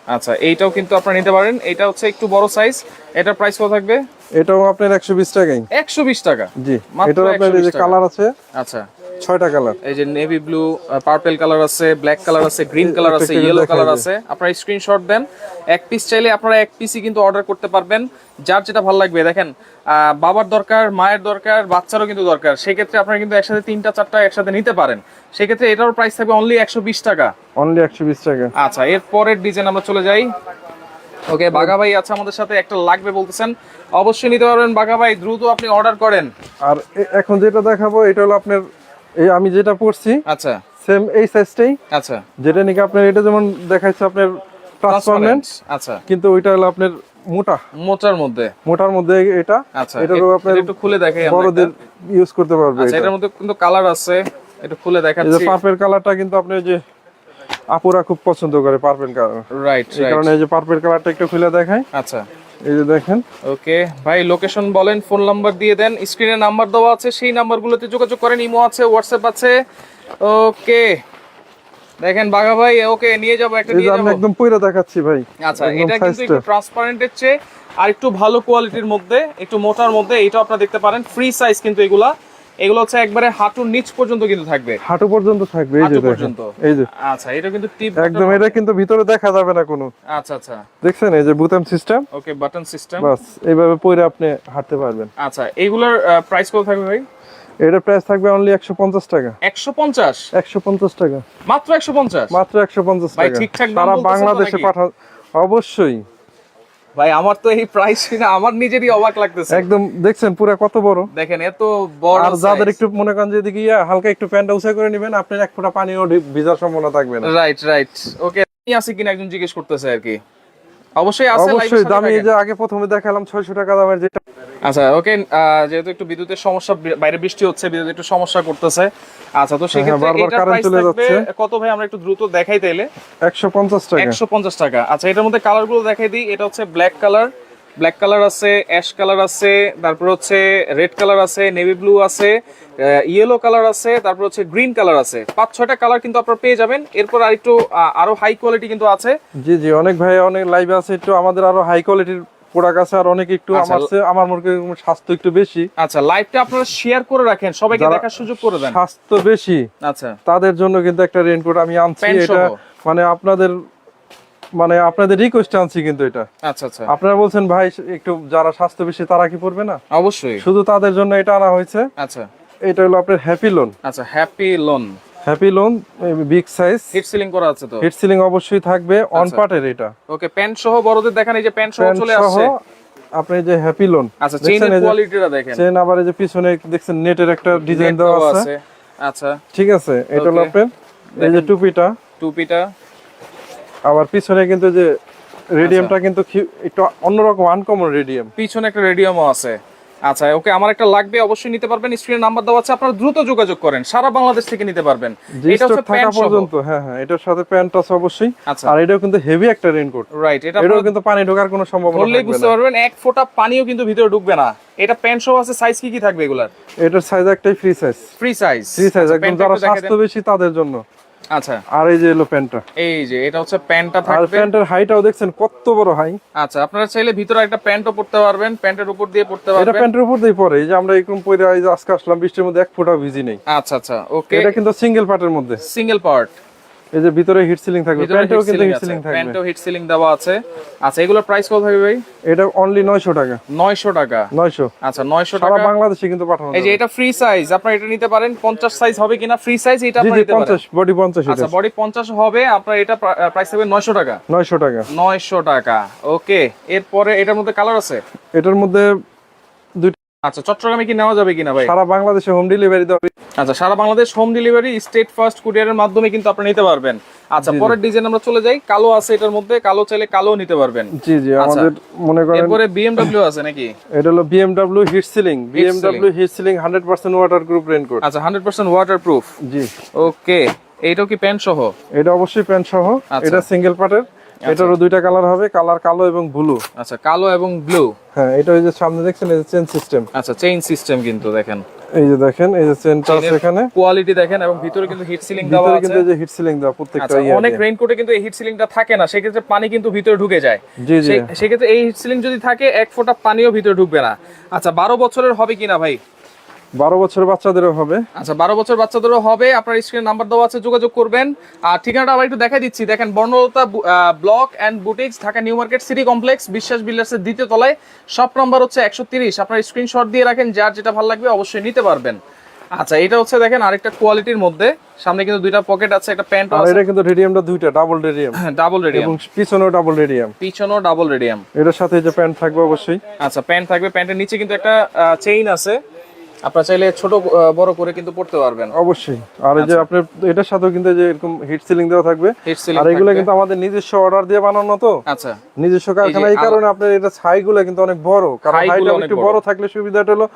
আচ্ছা এইটাও কিন্তু আপনারা নিতে পারেন। এটা হচ্ছে একটু বড় সাইজ এটার প্রাইস কত থাকবে? এটাও আপনার একশো বিশ টাকাই একশো বিশ টাকা। জি এটার আপনার এই যে কালার আছে। আচ্ছা। ছয়টা কালার। এই যে নেভি ব্লু পার্পল কালার আছে ব্ল্যাক কালার আছে গ্রিন কালার আছে ইয়েলো কালার। আছে। আপনারা স্ক্রিনশট দেন। এক পিস চাইলে আপনারা এক পিসই কিন্তু অর্ডার করতে পারবেন। যার যেটা ভালো লাগবে দেখেন বাবার দরকার মায়ের দরকার বাচ্চারও কিন্তু দরকার। সেক্ষেত্রে আপনারা কিন্তু একসাথে তিনটা চারটা একসাথে নিতে পারেন। সেক্ষেত্রে এটার প্রাইস থাকবে অনলি একশো বিশ টাকা। অনলি একশো বিশ টাকা। আচ্ছা এর পরের ডিজাইন আমরা চলে যাই। ওকে বাঘা ভাই আছে আমাদের সাথে একটা লাগবে বলতেছেন। অবশ্যই নিতে পারবেন বাঘা ভাই দ্রুত আপনি অর্ডার করেন। আর এখন যেটা দেখাবো এটা হলো আপনার এই আমি যেটা পড়ছি আচ্ছা। সেম এই সাইজটাই আচ্ছা। যেটা নাকি আপনার এটা যেমন দেখাচ্ছে আপনার ট্রান্সপারেন্ট আচ্ছা। কিন্তু ওইটা হলো আপনার মোটা। মোটার মধ্যে। মোটার মধ্যে এটা। আচ্ছা এটা আপনার একটু খুলে দেখাই আমরা বড়দের। ইউজ করতে পারবে আচ্ছা এটার মধ্যে কিন্তু কালার আছে একটু খুলে দেখাচ্ছি এই যে পার্পেল কালারটা কিন্তু আপনি যে আপুরা খুব পছন্দ করে পার্পেল কালার রাইট এই কারণে এই যে পার্পেল কালারটা একটু খুলে দেখাই। আচ্ছা। এই যে দেখেন। ওকে ভাই লোকেশন বলেন ফোন নাম্বার দিয়ে দেন স্ক্রিনে নাম্বার দেওয়া আছে সেই নাম্বারগুলোতে যোগাযোগ করেন ইমো আছে হোয়াটসঅ্যাপ আছে। ওকে দেখেন বাঘা ভাই ওকে নিয়ে যাব একটা নিয়ে যাব। একদম দেখাচ্ছি ভাই। আচ্ছা এটা কিন্তু একটু ট্রান্সপারেন্টের চেয়ে আর একটু ভালো কোয়ালিটির মধ্যে একটু মোটার মধ্যে এটা আপনারা দেখতে পারেন ফ্রি সাইজ কিন্তু এগুলা। এগুলো হচ্ছে একবারে হাঁটুর নিচ পর্যন্ত কিন্তু থাকবে। হাঁটু পর্যন্ত থাকবে এই যে পর্যন্ত। এই যে। আচ্ছা এটা কিন্তু টিপ একদম এটা কিন্তু ভিতরে দেখা যাবে না কোনো। আচ্ছা আচ্ছা। দেখছেন এই যে বুতাম সিস্টেম? Okay button system. বাস এইভাবে পরে আপনি হাঁটতে পারবেন। আচ্ছা এইগুলোর প্রাইস কত থাকবে ভাই? এটা প্রাইস থাকবে অনলি একশো পঞ্চাশ টাকা। একশো পঞ্চাশ? একশো পঞ্চাশ টাকা। মাত্র একশো পঞ্চাশ? মাত্র একশো পঞ্চাশ ভাই, ঠিকঠাক দাম সারা বাংলাদেশে? পাঠা অবশ্যই। ভাই আমার তো এই প্রাইস শুনে আমার নিজেরই অবাক লাগতেছে। একদম দেখছেন পুরো কত বড়? দেখেন এত বড় আর যাদের একটু মনে করেন যদি কি ইয়া হালকা একটু প্যান্টটা উঁচা করে নেবেন আপনার এক ফোঁটা পানিও ভিজার সম্ভাবনা থাকবে না। রাইট রাইট ওকে আমি আছে কিনা একজন জিজ্ঞেস করতেছে আর কি। অবশ্যই আছে অবশ্যই দামি এই যে আগে প্রথমে দেখালাম ছয়শো টাকা দামের যেটা আচ্ছা ওকে যেহেতু একটু বিদ্যুতের সমস্যা বাইরে বৃষ্টি হচ্ছে বিদ্যুৎ একটু সমস্যা করতেছে। আচ্ছা তো সেক্ষেত্রে হ্যাঁ, প্রাইস থাকবে কত ভাই? আমরা একটু দ্রুত দেখাই তাইলে। একশো পঞ্চাশ টাকা। একশো পঞ্চাশ টাকা। আচ্ছা এটার মধ্যে কালারগুলো দেখাই দিই। এটা হচ্ছে ব্ল্যাক কালার ব্ল্যাক কালার আছে অ্যাশ কালার আছে তারপর হচ্ছে রেড কালার আছে নেভি ব্লু আছে ইয়েলো কালার আছে তারপর হচ্ছে গ্রিন কালার আছে। পাঁচ ছয়টা কালার কিন্তু আপনারা পেয়ে যাবেন। এরপর আর একটু আরও হাই কোয়ালিটি কিন্তু আছে। জি জি অনেক ভাই অনেক লাইভ আছে। একটু আমাদের আরও হাই কোয়ালিটির প্রোডাক্ট আছে আর অনেক একটু আচ্ছা, আমার চেয়ে- আমার মনে করি স্বাস্থ্য একটু বেশি। আচ্ছা লাইভটা আপনারা শেয়ার করে রাখেন সবাইকে দেখার সুযোগ করে দেন। স্বাস্থ্য বেশি আচ্ছা। তাদের জন্য কিন্তু একটা রেইনকোট আমি আনছি এটা মানে আপনাদের মানে আপনাদের রিকোয়েস্ট আনছি কিন্তু এটা। আচ্ছা আচ্ছা। আপনারা বলছেন ভাই একটু যারা স্বাস্থ্য বেশি তারা কি পড়বে না? অবশ্যই। শুধু তাদের জন্য এটা আনা হয়েছে। আচ্ছা। এটা হলো আপনার হ্যাপি লোন আচ্ছা happy loan happy loan big size heat sealing করা আছে তো? হিট সিলিং অবশ্যই থাকবে অন আচ্ছা। পার্টের এটা। ওকে প্যান্ট সহ বড়দের দেখেন এই যে প্যান্ট সহ চলে আসছে। আপনি যে হ্যাপি লোন আচ্ছা চেইনের কোয়ালিটিটা দেখেন। চেন আবার এই যে পিছনে দেখছেন নেটের একটা ডিজাইন দেওয়া আছে। আচ্ছা। ঠিক আছে এটা হলো. আপনার এই যে টুপিটা। টুপিটা। আবার পিছনে কিন্তু যে রেডিয়ামটা কিন্তু একটু অন্যরকম আনকমন রেডিয়াম পিছনে একটা রেডিয়ামও আছে। আচ্ছা ওকে আমার একটা লাগবে অবশ্যই নিতে পারবেন। স্ক্রিনে নাম্বার দেওয়া আছে আপনারা দ্রুত যোগাযোগ করেন। সারা বাংলাদেশ থেকে নিতে পারবেন। এটা হচ্ছে প্যান্ট পর্যন্ত হ্যাঁ হ্যাঁ এটার সাথে প্যান্ট আছে অবশ্যই। আচ্ছা। আর এটাও কিন্তু হেভি একটা রেইনকোট রাইট এটা এটাও কিন্তু পানি ঢোকার কোনো সম্ভাবনা থাকবে বুঝতে পারবেন এক ফোঁটা পানিও কিন্তু ভিতরে ঢুকবে না। এটা প্যান্ট সহ আছে সাইজ কি কি থাকবে এগুলার? এটার সাইজ একটাই free size free size free size একদম যারা স্বাস্থ্য বেশি তাদের জন্য। আচ্ছা। আর এই যে এলো প্যান্টটা। এই যে এটা হচ্ছে প্যান্টটা আর থাকবে। প্যান্টের হাইটাও দেখছেন কত বড় হাই। আচ্ছা আপনারা চাইলে ভিতরে একটা প্যান্টও পড়তে পারবেন প্যান্টের উপর দিয়ে এটা প্যান্টের উপর দিয়ে পরে এই যে আমরা এরকম পরে আজকে আসলাম বৃষ্টির মধ্যে এক ফোঁটা ভিজি নেই। আচ্ছা আচ্ছা ওকে। এটা কিন্তু সিঙ্গেল পার্টের মধ্যে। সিঙ্গেল পার্ট এই যে ভিতরে হিট সিলিং থাকবে প্যান্টেও কিন্তু হিট সিলিং থাকবে। প্যান্টেও হিট সিলিং দেওয়া আছে। আচ্ছা এগুলোর প্রাইস কত হবে ভাই? এটা অনলি নয়শো টাকা। নয়শো টাকা। নয়শো। আচ্ছা নয়শো সারা টাকা। বাংলাদেশে কিন্তু পাঠানো এই যে এটা ফ্রি সাইজ আপনারা এটা নিতে পারেন পঞ্চাশ সাইজ হবে কিনা ফ্রি সাইজ এটা আপনারা নিতে পারেন। পঞ্চাশ বডি পঞ্চাশ এটা। আচ্ছা বডি পঞ্চাশ হবে আপনার এটা প্রাইস থাকবে নয়শো টাকা। নয়শো টাকা। নয়শো টাকা ওকে এরপরে এটার মধ্যে কালার আছে? এটার মধ্যে আচ্ছা চট্টগ্রামে কি নেওয়া যাবে কিনা ভাই? সারা বাংলাদেশে হোম ডেলিভারি হবে। আচ্ছা সারা Bangladesh home delivery Steadfast কুরিয়ারের মাধ্যমে কিন্তু আপনি নিতে পারবেন। আচ্ছা পরের ডিজাইন আমরা চলে যাই। কালো আছে এটার মধ্যে কালো চাইলে কালো নিতে পারবেন। জি জি আমাদের মনে করেন এরপরে বিএমডব্লিউ আছে নাকি? এটা হলো BMW heat sealing BMW heat sealing hundred percent waterproof raincoat আচ্ছা হান্ড্রেড পার্সেন্ট ওয়াটার প্রুফ জি। ওকে এইটাও কি প্যান্ট সহ? এটা অবশ্যই প্যান্ট সহ। আচ্ছা। এটা সিঙ্গেল পার্টের এটারও দুইটা কালার হবে কালার কালো এবং ব্লু। আচ্ছা কালো এবং ব্লু। হ্যাঁ এটা ওই যে সামনে দেখছেন এই যে চেন সিস্টেম। আচ্ছা চেইন সিস্টেম কিন্তু দেখেন। এই যে দেখেন এই যে চেনটা আছে এখানে। কোয়ালিটি দেখেন এবং ভিতরে কিন্তু হিট সিলিং দেওয়া ভিতরে আছে। কিন্তু এই যে হিট সিলিং দেওয়া প্রত্যেকটা আচ্ছা ইয়ে অনেক রেইনকোটে কিন্তু এই হিট সিলিংটা থাকে না সেক্ষেত্রে পানি কিন্তু ভিতরে ঢুকে যায়। জি জি। সে- সেক্ষেত্রে এই হিট সিলিং যদি থাকে এক ফোঁটা পানিও ভিতরে ঢুকবে না। আচ্ছা বারো বছরের হবে কিনা ভাই? বারো বছর বাচ্চাদেরও হবে। আচ্ছা বারো বছর বাচ্চাদেরও হবে। আপনার স্ক্রিনে নাম্বার দেওয়া আছে যোগাযোগ করবেন। আর ঠিকানাটা আবার একটু দেখাই দিচ্ছি। দেখেন Barnalata block and boutiques Dhaka new market city complex Biswas বিল্ডার্সের দ্বিতীয় তলায়। শপ নাম্বার হচ্ছে একশো তিরিশ। আপনার স্ক্রিনশট দিয়ে রাখেন যার যেটা ভালো লাগবে অবশ্যই নিতে পারবেন। আচ্ছা এটা হচ্ছে দেখেন আরেকটা কোয়ালিটির মধ্যে। সামনে কিন্তু দুইটা পকেট আছে একটা প্যান্ট আর এটা কিন্তু রেডিয়ামটা দুইটা ডাবল রেডিয়াম ডাবল রেডিয়াম এবং পিছনেও ডাবল রেডিয়াম পিছনও ডাবল রেডিয়াম এটার সাথে যে প্যান্ট থাকবে অবশ্যই। আচ্ছা প্যান্ট থাকবে। প্যান্টের নিচে কিন্তু একটা চেইন আছে। আপনারা চাইলে ছোট বড় করে কিন্তু পড়তে পারবেন। অবশ্যই। আর এই যে আচ্ছা। আপনার এটার সাথেও কিন্তু যে এরকম হিট সিলিং দেওয়া থাকবে। আর এগুলো কিন্তু আমাদের নিজস্ব অর্ডার দিয়ে বানানো তো। আচ্ছা। নিজস্ব কারখানা এই কারণে আপনার এটা ছাইগুলো কিন্তু অনেক বড়। কারণ হাইটটা একটু বড়। থাকলে সুবিধাটা হলো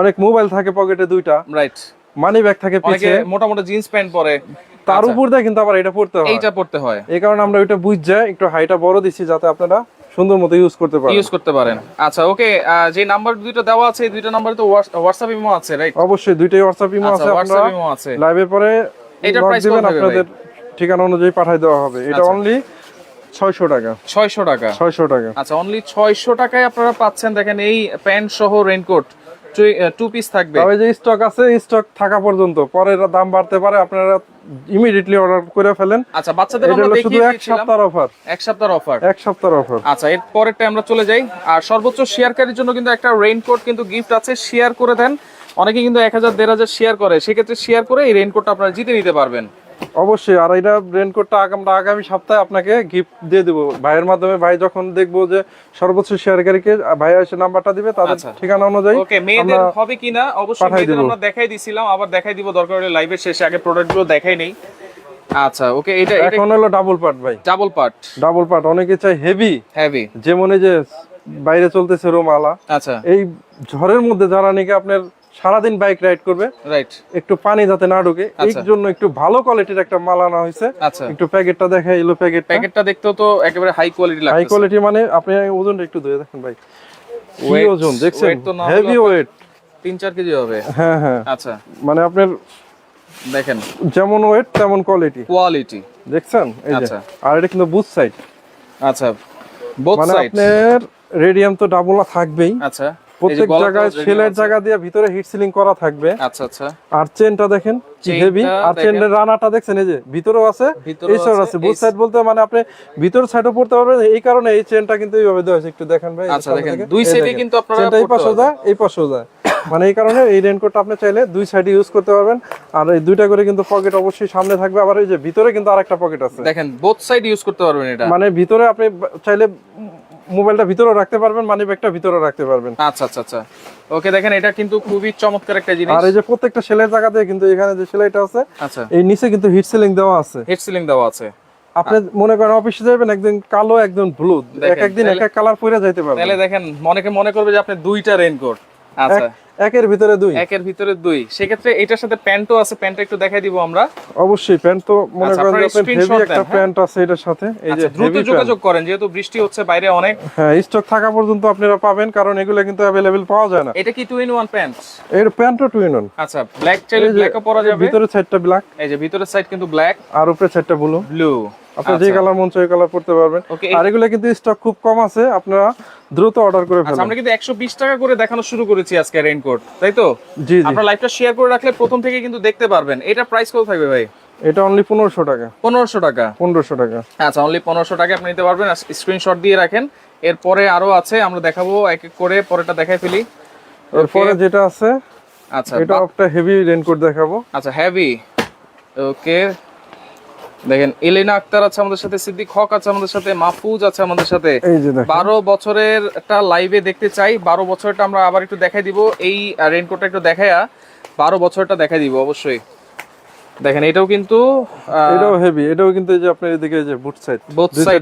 অনেক মোবাইল থাকে পকেটে দুইটা। রাইট মানি ব্যাগ থাকে পিছে। মোটা মোটা জিন্স প্যান্ট পরে। তার উপর দিয়ে কিন্তু আবার এটা পড়তে হয়। এইটা পড়তে হয়। এই কারণে আমরা ওইটা বুঝছে একটু হাইটা বড় দিচ্ছি যাতে আপনারা সুন্দর মতো ইউজ করতে পারেন। ইউজ করতে পারেন। আচ্ছা ওকে যে নাম্বার দুইটা দেওয়া আছে এই দুইটা নাম্বারে তো হোয়াটসঅ্যাপ ইমো আছে রাইট অবশ্যই দুইটাই হোয়াটসঅ্যাপ ইমো আচ্ছা আছে। হোয়াটসঅ্যাপ ইমো আছে। লাইভের পরে এটা প্রাইস দিবেন আপনাদের ঠিকানা অনুযায়ী পাঠিয়ে দেওয়া হবে। এটা আচ্ছা। অনলি ছয়শো টাকা। ছয়শো টাকা। ছয়শো টাকা। আচ্ছা অনলি ছয়শো টাকায় আপনারা পাচ্ছেন দেখেন এই প্যান্ট সহ রেইনকোট টু পিস থাকবে। তবে যে স্টক আছে স্টক থাকা পর্যন্ত। পরে দাম বাড়তে পারে আপনারা ইমিডিয়েটলি অর্ডার করে ফেলেন। আচ্ছা বাচ্চাদের আমরা দেখিয়ে এক সপ্তাহের অফার এক সপ্তাহের অফার এক সপ্তাহের অফার আচ্ছা এর পরেরটা আমরা চলে যাই। আর সর্বোচ্চ শেয়ারকারীর জন্য কিন্তু একটা রেইনকোট কিন্তু গিফট আছে শেয়ার করে দেন। অনেকে কিন্তু এক হাজার দেড় হাজার শেয়ার করে। সেক্ষেত্রে শেয়ার করে এই রেইনকোটটা আপনারা জিতে নিতে পারবেন। অবশ্যই আর এটা রেনকোটটা আমরা আগামী সপ্তাহে আপনাকে গিফট দিয়ে দেবো। ভাইয়ের মাধ্যমে ভাই যখন দেখব যে সর্বোচ্চ শেয়ারকারীকে ভাই এসে নাম্বারটা দিবে তাদের আচ্ছা। ঠিকানা অনুযায়ী ওকে মেয়েদের হবে কিনা অবশ্যই মেয়েদের আমরা দেখাই দিছিলাম আবার দেখাই দিব দরকার হলে লাইভের শেষে আগে প্রোডাক্টগুলো দেখাই নেই। আচ্ছা ওকে এটা এটা এখন হলো ডাবল পার্ট ভাই। ডাবল পার্ট ডাবল পার্ট অনেকে চাই হেভি হেভি যেমন এই যে বাইরে চলতেছে রোমালা আচ্ছা। এই ঝড়ের মধ্যে যারা নাকি আপনার সারাদিন বাইক রাইড করবে। রাইট একটু পানি যাতে না ঢুকে। এই আচ্ছা। জন্য একটু ভালো কোয়ালিটির একটা মাল আনা হয়েছে। আচ্ছা। একটু প্যাকেটটা দেখা এলো প্যাকেটটা। প্যাকেটটা দেখতেও তো একেবারে হাই কোয়ালিটি লাগছে হাই কোয়ালিটি মানে আপনি ওজনটা একটু ধরে দেখেন ভাই। কি ওজন দেখছেন? weight তো না হেভি ওয়েট তিন চার কেজি হবে। হ্যাঁ হ্যাঁ। আচ্ছা। মানে আপনার দেখেন। যেমন ওয়েট তেমন কোয়ালিটি কোয়ালিটি দেখছেন? এই যে। আচ্ছা। আর এটা কিন্তু বুথ সাইড আচ্ছা। বোথ মানে আপনার রেডিয়াম তো ডাবল থাকবেই। আচ্ছা। এই প্রত্যেক জায়গায় সেলের জায়গা দিয়ে ভিতরে হিট সিলিং করা থাকবে। আচ্ছা আচ্ছা। আর চেনটা দেখেন কি হেভি আর চেনের রানাটা দেখছেন এই যে ভিতরেও আছে এই সাইড আছে, বুথ সাইড বলতে মানে আপনি ভিতর সাইডও পড়তে পারবেন এই কারণে এই চেনটা কিন্তু এইভাবে দেওয়া হয়েছে। একটু দেখেন ভাই আচ্ছা, দেখেন, দুই দেখেন। কিন্তু আপনারা চেনটা এই পাশেও যায় এই পাশেও যায় মানে এই কারণে এই রেনকোটটা আপনি চাইলে দুই সাইডে ইউজ করতে পারবেন। আর এই দুইটা করে কিন্তু পকেট অবশ্যই সামনে থাকবে। আবার এই যে ভিতরে কিন্তু আরেকটা পকেট আছে। দেখেন বোথ সাইড ইউজ করতে পারবেন এটা। মানে ভিতরে আপনি চাইলে মোবাইলটা ভিতরে রাখতে পারবেন মানি ব্যাগটা ভিতরে রাখতে পারবেন। আচ্ছা আচ্ছা আচ্ছা। ওকে দেখেন এটা কিন্তু খুবই চমৎকার একটা জিনিস। আর এই যে প্রত্যেকটা সেলের জায়গাতে কিন্তু এখানে যে সেলাইটা আছে আচ্ছা। এই নিচে কিন্তু হিট সিলিং দেওয়া আছে। হিট সিলিং দেওয়া আছে। আপনি মনে করেন অফিসে যাবেন একদিন কালো একদিন ব্লু এক একদিন এক এক কালার পরে যাইতে পারবেন। তাহলে দেখেন অনেকে মনে করবে যে আপনি দুইটা রেইনকোট আচ্ছা। একের ভিতরে দুই। একের ভিতরে দুই। সেক্ষেত্রে এটার সাথে প্যান্টও আছে প্যান্টটা একটু দেখাই দিব আমরা। অবশ্যই প্যান্ট তো মনে আচ্ছা, করেন যে হেভি একটা হ্যাঁ? প্যান্ট আছে এটার সাথে এই যে আচ্ছা দ্রুত যোগাযোগ করেন যেহেতু বৃষ্টি হচ্ছে বাইরে অনেক। হ্যাঁ স্টক থাকা পর্যন্ত আপনারা পাবেন কারণ এগুলো কিন্তু অ্যাভেলেবেল পাওয়া যায় না। এটা কি টু ইন ওয়ান প্যান্ট এর প্যান্টও টু ইন আচ্ছা ব্ল্যাক চাইলে যে ব্ল্যাকও পরা যাবে। ভিতরে সাইডটা ব্ল্যাক এই যে ভিতরের সাইড কিন্তু ব্ল্যাক আর উপরে সাইডটা ব্লু ব্লু আপনি যে কালার মন চাই কালার পড়তে পারবেন। আর এগুলো কিন্তু স্টক খুব কম আছে আপনারা দ্রুত অর্ডার করে আচ্ছা ফেলুন। আমরা কিন্তু একশো বিশ টাকা করে দেখানো শুরু করেছি আজকে রেইনকোট তাই তো? জি জি। আপনার লাইভটা শেয়ার করে রাখলে প্রথম থেকে কিন্তু দেখতে পারবেন। এটা প্রাইস কত থাকবে ভাই? এটা অনলি পনেরোশো টাকা। পনেরোশো টাকা। পনেরোশো টাকা। আচ্ছা অনলি পনেরোশো টাকা আপনি নিতে পারবেন। স্ক্রিনশট দিয়ে রাখেন। এরপরে আরও আছে আমরা দেখাবো এক এক করে পরেরটা দেখাই ফেলি। এরপরে যেটা আছে আচ্ছা এটা একটা হেভি রেনকোট দেখাবো। আচ্ছা হ্যাভি ওকে। দেখেন এলিনা আক্তার আছে আমাদের সাথে সিদ্দিক হক আছে আমাদের সাথে মাহফুজ আছে আমাদের সাথে। বারো বছরের একটা লাইভে দেখতে চাই বারো বছরটা আমরা আবার একটু দেখাই দিব। এই রেনকোটটা একটু দেখাইয়া বারো বছরটা দেখাই দিব অবশ্যই। দেখেন এটাও কিন্তু এটাও হেভি এটাও কিন্তু এই যে আপনার এদিকে এই যে বুট সাইড দুই সাইড।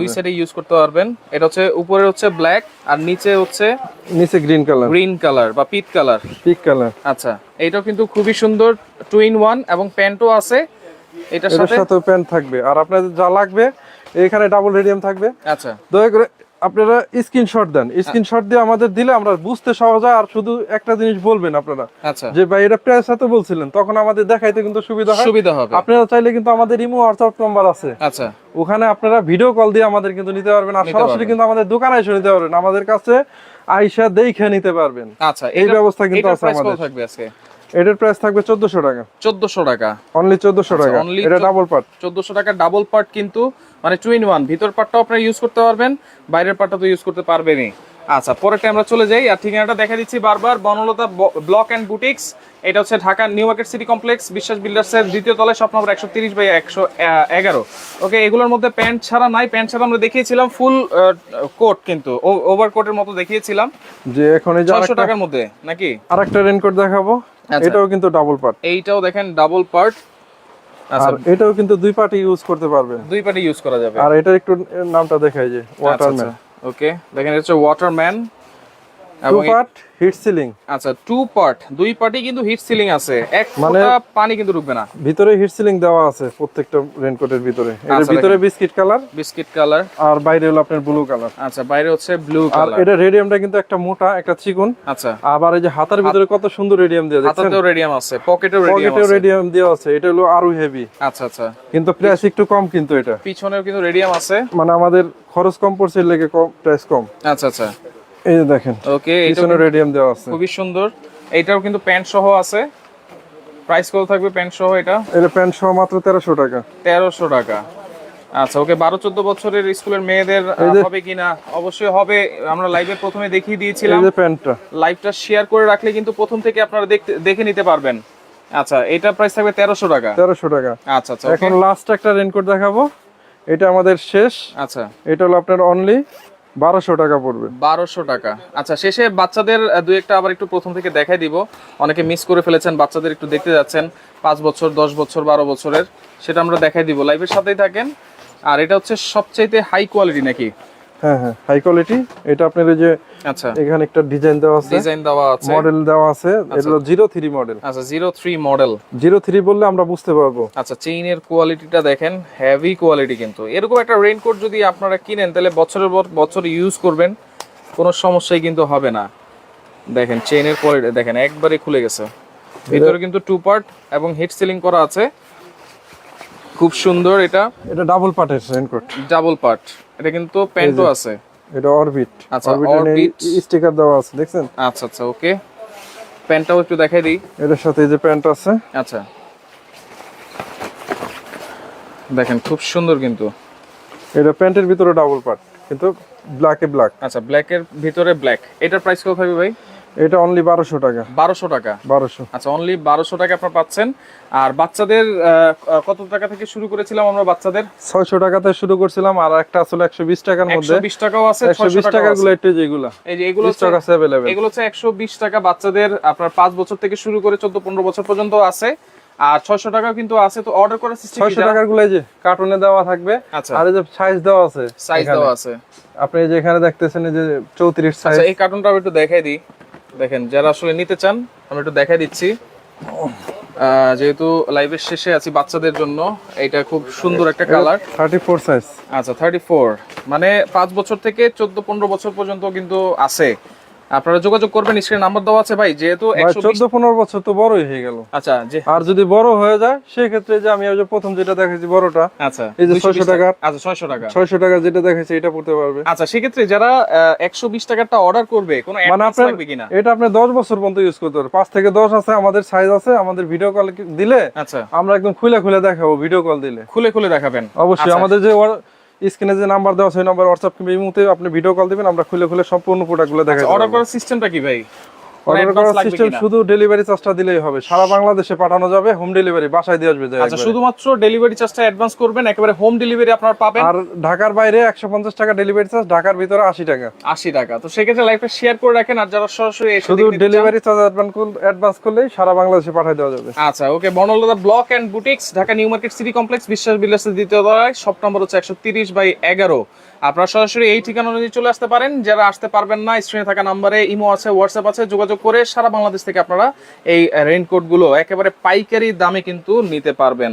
দুই সাইডে ইউজ করতে পারবেন। এটা হচ্ছে উপরে হচ্ছে ব্ল্যাক আর নিচে হচ্ছে নিচে গ্রিন কালার গ্রিন কালার বা পিট কালার পিক কালার আচ্ছা এটাও কিন্তু খুবই সুন্দর টু ইন ওয়ান এবং প্যান্টও আছে। এটার সাথে? সাথে প্যান্ট থাকবে। আর আপনাদের যা লাগবে এখানে ডাবল রেডিয়াম থাকবে। আচ্ছা। দয়া করে আপনারা স্ক্রিনশট দেন। স্ক্রিনশট দিয়ে আমাদের দিলে আমরা বুঝতে সহজ হয় আর শুধু একটা জিনিস বলবেন আপনারা। আচ্ছা। যে ভাই এটা প্রাইস এত বলছিলেন তখন আমাদের দেখাইতে কিন্তু সুবিধা হয়। সুবিধা হবে। আপনারা চাইলে কিন্তু আমাদের ইমো হোয়াটসঅ্যাপ নাম্বার আছে। আচ্ছা। ওখানে আপনারা ভিডিও কল দিয়ে আমাদের কিন্তু নিতে পারবেন আর সরাসরি কিন্তু আমাদের দোকানে এসে নিতে পারবেন। আমাদের কাছে আইসা দেখে নিতে পারবেন। আচ্ছা এই ব্যবস্থা কিন্তু আছে আমাদের। থাকবে আজকে? এটার প্রাইস থাকবে চোদ্দশো টাকা। চোদ্দশো টাকা। অনলি চোদ্দশো আচ্ছা, টাকা। এটা ডাবল পার্ট চোদ্দশো টাকা ডাবল পার্ট কিন্তু মানে টু ইন ওয়ান ভিতর পার্টটাও আপনারা ইউজ করতে পারবেন বাইরের পার্টটা তো ইউজ করতে পারবেনই। আচ্ছা পরেরটা আমরা চলে যাই আর ঠিকানাটা দেখা দিচ্ছি বারবার বনলতা ব্লক অ্যান্ড বুটিক্স এটা হচ্ছে Dhaka new market city complex Biswas বিল্ডার্সের দ্বিতীয় তলায় শপ নম্বর একশো তিরিশ বাই একশো এগারো। ওকে এগুলোর মধ্যে প্যান্ট ছাড়া নাই। প্যান্ট ছাড়া আমরা দেখিয়েছিলাম ফুল কোট কিন্তু ওভার কোটের মতো দেখিয়েছিলাম। যে এখন ছশো টাকার মধ্যে নাকি? আরেকটা রেনকোট দেখাবো। এটাও কিন্তু ডাবল পার্ট এইটাও দেখেন ডাবল পার্ট আচ্ছা। আর এটাও কিন্তু দুই পার্টি ইউজ করতে পারবেন দুই পার্টি ইউজ করা যাবে। আর এটা একটু নামটা দেখাই যে ওয়াটারম্যান ওকে দেখেন এটা হচ্ছে ওয়াটারম্যান এবং পার্ট হিট সিলিং। আচ্ছা টু পার্ট দুই পার্টি কিন্তু হিট সিলিং আছে। এক মানে- ফোঁটা পানি কিন্তু ঢুকবে না। ভিতরে হিট সিলিং দেওয়া আছে প্রত্যেকটা ভিতরে। এর আচ্ছা, ভিতরে বিস্কিট কালার বিস্কিট কালার। আর বাইরে হলো আপনার ব্লু কালার। আচ্ছা বাইরে হচ্ছে ব্লু আর এটা রেডিয়ামটা কিন্তু একটা মোটা একটা চিকন। আচ্ছা। আবার এই যে হাতার ভিতরে কত সুন্দর রেডিয়াম দিয়ে দেখছেন? হাতাতেও রেডিয়াম আছে পকেটেও রেডিয়াম পকেটেও রেডিয়াম দেওয়া আছে এটা হলো আরও হেভি আচ্ছা আচ্ছা। কিন্তু প্রাইস একটু কম কিন্তু এটা। পিছনেও কিন্তু রেডিয়াম আছে। মানে আমাদের খরচ কম পড়ছে লেগে কম প্রাইস কম। আচ্ছা আচ্ছা। এই যে দেখেন ওকে পিছনে রেডিয়াম দেওয়া আছে। খুবই সুন্দর। এইটাও কিন্তু প্যান্ট সহ আছে। প্রাইস কত থাকবে প্যান্ট সহ এটা? এটা প্যান্ট সহ মাত্র তেরোশো টাকা। তেরোশো টাকা। আচ্ছা ওকে বারো চোদ্দ বছরের স্কুলের মেয়েদের হবে কিনা? অবশ্যই হবে। আমরা লাইভে প্রথমে দেখিয়ে এই দিয়েছিলাম যে প্যান্টটা। লাইভটা শেয়ার করে রাখলে কিন্তু প্রথম থেকে আপনারা দেখতে দেখে নিতে পারবেন। আচ্ছা এটা প্রাইস থাকবে তেরোশো টাকা। তেরোশো টাকা। আচ্ছা আচ্ছা এখন লাস্ট একটা রেনকোট দেখাবো। এটা আমাদের শেষ। আচ্ছা। এটা হলো আপনার অনলি বারোশো টাকা পড়বে। বারোশো টাকা। আচ্ছা শেষে বাচ্চাদের দু একটা আবার একটু প্রথম থেকে দেখাই দিব। অনেকে মিস করে ফেলেছেন, বাচ্চাদের একটু দেখতে যাচ্ছেন। পাঁচ বছর, দশ বছর, বারো বছরের, সেটা আমরা দেখাই দিব। লাইভের সাথেই থাকেন। আর এটা হচ্ছে সবচাইতে হাই কোয়ালিটি নাকি? হ্যাঁ হ্যাঁ হাই কোয়ালিটি এটা আপনার এই যে আচ্ছা। এখানে একটা ডিজাইন দেওয়া আছে। ডিজাইন দেওয়া আছে। মডেল দেওয়া আছে। এটা হলো জিরো থ্রি মডেল আচ্ছা zero three model zero three বললে আমরা বুঝতে পারব। আচ্ছা চেইনের কোয়ালিটিটা দেখেন হেভি কোয়ালিটি কিন্তু। এরকম একটা রেইনকোট যদি আপনারা কিনেন তাহলে বছরের পর বছর ইউজ করবেন কোনো সমস্যাই কিন্তু হবে না। দেখেন চেইনের কোয়ালিটি দেখেন একবারে খুলে গেছে। ভিতরে কিন্তু টু পার্ট এবং হিট সিলিং করা আছে। খুব সুন্দর এটা। এটা ডাবল পার্টের রেনকোট ডাবল পার্ট এটা কিন্তু প্যান্টও আছে। এটা অরবিট আচ্ছা, অরবিট স্টিকার দেওয়া আছে দেখছেন? আচ্ছা আচ্ছা ওকে। প্যান্টটাও একটু দেখাই দিই। এটার সাথে এই যে প্যান্ট আছে। আচ্ছা। দেখেন খুব সুন্দর কিন্তু। এটা প্যান্টের ভিতরে ডাবল পার্ট কিন্তু ব্ল্যাকে ব্ল্যাক আচ্ছা ব্ল্যাকের ভিতরে ব্ল্যাক এটার প্রাইস কত হবে ভাই? এটা অনলি বারোশো টাকা। বারোশো টাকা। বারোশো। আচ্ছা অনলি বারোশো টাকা আপনার পাচ্ছেন। আর বাচ্চাদের কত টাকা থেকে শুরু করেছিলাম আমরা বাচ্চাদের? ছয়শো টাকাতে শুরু করছিলাম আর একটা আসলে একশো বিশ টাকার মধ্যে। বিশ টাকাও আছে আছে। গুলো একটু যেগুলা। এই যে এগুলো বিশ হচ্ছে- টাকা আছে অ্যাভেলেবেল এগুলো হচ্ছে একশো বিশ টাকা বাচ্চাদের আপনার পাঁচ বছর থেকে শুরু করে চোদ্দ পনেরো বছর পর্যন্ত আছে। আর ছয়শো টাকাও কিন্তু আছে তো অর্ডার করার সিস্টেম ছয়শো টাকারগুলো এই যে কার্টুনে দেওয়া থাকবে। আচ্ছা। আর এই যে সাইজ দেওয়া আছে সাইজ দেওয়া আছে। আপনি যেখানে দেখতেছেন যে চৌত্রিশ সাইজ আচ্ছা এই কার্টুনটা একটু দেখাই দিই। দেখেন যারা আসলে নিতে চান আমি একটু দেখাই দিচ্ছি। আহ, যেহেতু লাইভের শেষে আছি বাচ্চাদের জন্য এটা খুব সুন্দর একটা কালার থার্টি ফোর সাইজ আচ্ছা থার্টি ফোর মানে পাঁচ বছর থেকে চোদ্দ পনেরো বছর পর্যন্ত কিন্তু আছে। আপনারা যোগাযোগ করবেন স্ক্রিনে নাম্বার দেওয়া আছে ভাই যেহেতু একশো চোদ্দ পনেরো বছর তো বড়ই হয়ে গেল। আচ্ছা যে আর যদি বড় হয়ে যায় সেক্ষেত্রে যে আমি যে প্রথম যেটা দেখেছি বড়টা আচ্ছা এই যে 600 টাকার। আচ্ছা ছয়শো টাকা। ছয়শো টাকা যেটা দেখেছি এটা পড়তে পারবে। আচ্ছা সেক্ষেত্রে যারা একশো বিশ টাকারটা অর্ডার করবে কোনো মানে অ্যাডভান্স আপনার লাগবে কিনা? এটা আপনি দশ বছর পর্যন্ত ইউজ করতে পারবেন। পাঁচ থেকে দশ আছে আমাদের সাইজ আছে আমাদের ভিডিও কল দিলে আচ্ছা। আমরা একদম খুলে খুলে দেখাবো ভিডিও কল দিলে। খুলে খুলে দেখাবেন। অবশ্যই আচ্ছা। আমাদের যে স্ক্রিনে যে নাম্বার দেওয়া ওই নাম্বার হোয়াটসঅ্যাপ কিংবা এই মুহূর্তে আপনি ভিডিও কল দিবেন আমরা খুলে খুলে সম্পূর্ণ প্রোডাক্টগুলো দেখাই অর্ডার করার সিস্টেমটা কি ভাই? অর্ডার করার সিস্টেম শুধু ডেলিভারি চার্জটা দিলেই হবে। সারা বাংলাদেশে পাঠানো যাবে হোম ডেলিভারি বাসায় দিয়ে আসবে আচ্ছা শুধুমাত্র ডেলিভারি চার্জটা অ্যাডভান্স করবেন একেবারে হোম ডেলিভারি আপনারা পাবেন। আর ঢাকার বাইরে একশো পঞ্চাশ টাকা ডেলিভারি চার্জ ঢাকার ভিতরে আশি টাকা। আশি টাকা। তো সেক্ষেত্রে লাইভটা শেয়ার করে রাখেন আর যারা সরাসরি এসে শুধু ডেলিভারি চার্জ অ্যাডভান্স করলেই সারা বাংলাদেশে পাঠিয়ে দেওয়া যাবে। আচ্ছা okay Barnalata block and boutiques Dhaka new market city complex Biswas বিল্ডার্সের দ্বিতীয় তলায় শপ নম্বর হচ্ছে একশো তিরিশ বাই এগারো। আপনারা সরাসরি এই ঠিকানা অনুযায়ী চলে আসতে পারেন। যারা আসতে পারবেন না, স্ক্রিনে থাকা নাম্বারে ইমো আছে, হোয়াটসঅ্যাপ আছে, যোগাযোগ করে সারা বাংলাদেশ থেকে আপনারা এই রেইনকোটগুলো একেবারে পাইকারি দামে কিন্তু নিতে পারবেন।